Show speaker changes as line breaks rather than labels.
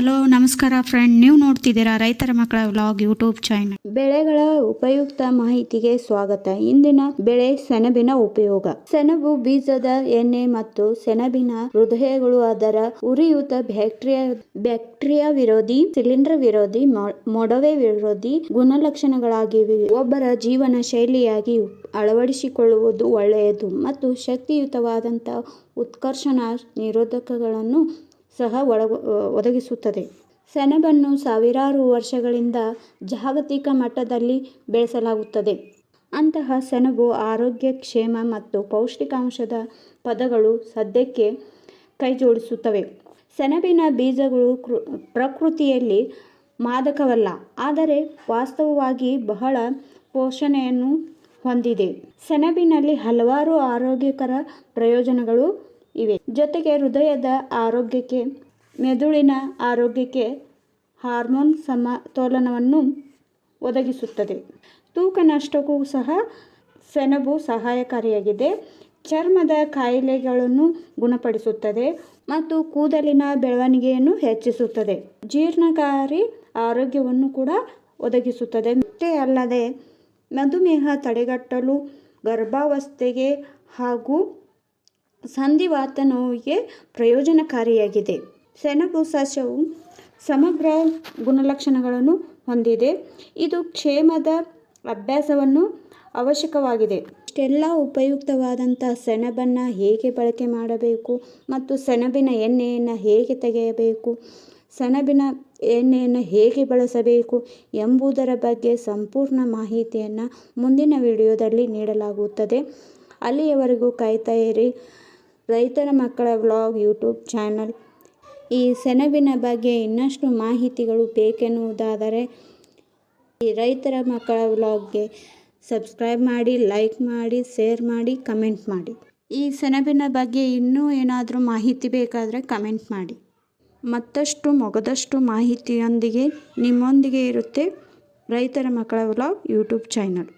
Hello, ನಮಸ್ಕಾರ friend ನೀವು ನೋಡ್ತಿದ್ದೀರಾ ರೈತರ ಮಕ್ಕಳ ವ್ಲಾಗ್ ಯೂಟ್ಯೂಬ್ ಚಾನಲ್
ಬೆಳೆಗಳ ಉಪಯುಕ್ತ ಮಾಹಿತಿಗೆ ಸ್ವಾಗತ. ಇಂದಿನ ಬೆಳೆ ಸೆಣಬಿನ ಉಪಯೋಗ. ಸೆಣಬು ಬೀಜದ ಎಣ್ಣೆ ಮತ್ತು ಸೆಣಬಿನ ಹೃದಯಗಳು, ಅದರ ಉರಿಯೂತ ಬ್ಯಾಕ್ಟೀರಿಯಾ ಬ್ಯಾಕ್ಟೀರಿಯಾ ವಿರೋಧಿ, ಸಿಲಿಂಡರ್ ವಿರೋಧಿ ಮೊಡವೆ ವಿರೋಧಿ ಗುಣಲಕ್ಷಣಗಳಾಗಿವೆ. ಒಬ್ಬರ ಜೀವನ ಶೈಲಿಯಾಗಿ ಅಳವಡಿಸಿಕೊಳ್ಳುವುದು ಒಳ್ಳೆಯದು ಮತ್ತು ಶಕ್ತಿಯುತವಾದಂತಹ ಉತ್ಕರ್ಷಣ ನಿರೋಧಕಗಳನ್ನು ಸಹ ಒದಗಿಸುತ್ತದೆ. ಸೆಣಬನ್ನು ಸಾವಿರಾರು ವರ್ಷಗಳಿಂದ ಜಾಗತಿಕ ಮಟ್ಟದಲ್ಲಿ ಬೆಳೆಸಲಾಗುತ್ತದೆ. ಅಂತಹ ಸೆಣಬು ಆರೋಗ್ಯ, ಕ್ಷೇಮ ಮತ್ತು ಪೌಷ್ಟಿಕಾಂಶದ ಪದಗಳು ಸದ್ಯಕ್ಕೆ ಕೈಜೋಡಿಸುತ್ತವೆ. ಸೆಣಬಿನ ಬೀಜಗಳು ಕೃ ಪ್ರಕೃತಿಯಲ್ಲಿ ಮಾದಕವಲ್ಲ, ಆದರೆ ವಾಸ್ತವವಾಗಿ ಬಹಳ ಪೋಷಣೆಯನ್ನು ಹೊಂದಿದೆ. ಸೆಣಬಿನಲ್ಲಿ ಹಲವಾರು ಆರೋಗ್ಯಕರ ಪ್ರಯೋಜನಗಳು ಇವೆ. ಜೊತೆಗೆ ಹೃದಯದ ಆರೋಗ್ಯಕ್ಕೆ, ಮೆದುಳಿನ ಆರೋಗ್ಯಕ್ಕೆ ಹಾರ್ಮೋನ್ ಸಮತೋಲನವನ್ನು ಒದಗಿಸುತ್ತದೆ. ತೂಕ ನಷ್ಟಕ್ಕೂ ಸಹ ಸೆಣಬು ಸಹಾಯಕಾರಿಯಾಗಿದೆ. ಚರ್ಮದ ಕಾಯಿಲೆಗಳನ್ನು ಗುಣಪಡಿಸುತ್ತದೆ ಮತ್ತು ಕೂದಲಿನ ಬೆಳವಣಿಗೆಯನ್ನು ಹೆಚ್ಚಿಸುತ್ತದೆ. ಜೀರ್ಣಕಾರಿ ಆರೋಗ್ಯವನ್ನು ಕೂಡ ಒದಗಿಸುತ್ತದೆ. ಮತ್ತೆ ಅಲ್ಲದೆ ಮಧುಮೇಹ ತಡೆಗಟ್ಟಲು ಗರ್ಭಾವಸ್ಥೆಗೆ ಹಾಗೂ ಸಂಧಿವಾತ ನೋವಿಗೆ ಪ್ರಯೋಜನಕಾರಿಯಾಗಿದೆ. ಸೆಣಬು ಸಸ್ಯವು ಸಮಗ್ರ ಗುಣಲಕ್ಷಣಗಳನ್ನು ಹೊಂದಿದೆ. ಇದು ಕ್ಷೇಮದ ಅಭ್ಯಾಸವನ್ನು ಅವಶ್ಯಕವಾಗಿದೆ. ಇಷ್ಟೆಲ್ಲ ಉಪಯುಕ್ತವಾದಂಥ ಸೆಣಬನ್ನು ಹೇಗೆ ಬಳಕೆ ಮಾಡಬೇಕು ಮತ್ತು ಸೆಣಬಿನ ಎಣ್ಣೆಯನ್ನು ಹೇಗೆ ತೆಗೆಯಬೇಕು, ಸೆಣಬಿನ ಎಣ್ಣೆಯನ್ನು ಹೇಗೆ ಬಳಸಬೇಕು ಎಂಬುದರ ಬಗ್ಗೆ ಸಂಪೂರ್ಣ ಮಾಹಿತಿಯನ್ನು ಮುಂದಿನ ವಿಡಿಯೋದಲ್ಲಿ ನೀಡಲಾಗುತ್ತದೆ. ಅಲ್ಲಿಯವರೆಗೂ ಕಾಯ್ತಾ ರೈತರ ಮಕ್ಕಳ ವ್ಲಾಗ್, ಯೂಟ್ಯೂಬ್ ಚಾನಲ್. ಈ ಸೆಣಬಿನ ಬಗ್ಗೆ ಇನ್ನಷ್ಟು ಮಾಹಿತಿಗಳು ಬೇಕೆನ್ನುವುದಾದರೆ, ಈ ರೈತರ ಮಕ್ಕಳ ವ್ಲಾಗ್ಗೆ ಸಬ್ಸ್ಕ್ರೈಬ್ ಮಾಡಿ, ಲೈಕ್ ಮಾಡಿ, ಶೇರ್ ಮಾಡಿ, ಕಮೆಂಟ್ ಮಾಡಿ. ಈ ಸೆಣಬಿನ ಬಗ್ಗೆ ಇನ್ನೂ ಏನಾದರೂ ಮಾಹಿತಿ ಬೇಕಾದರೆ ಕಮೆಂಟ್ ಮಾಡಿ. ಮತ್ತಷ್ಟು ಮೊಗದಷ್ಟು ಮಾಹಿತಿಯೊಂದಿಗೆ ನಿಮ್ಮೊಂದಿಗೆ ಇರುತ್ತೆ ರೈತರ ಮಕ್ಕಳ ವ್ಲಾಗ್, ಯೂಟ್ಯೂಬ್ ಚಾನಲ್.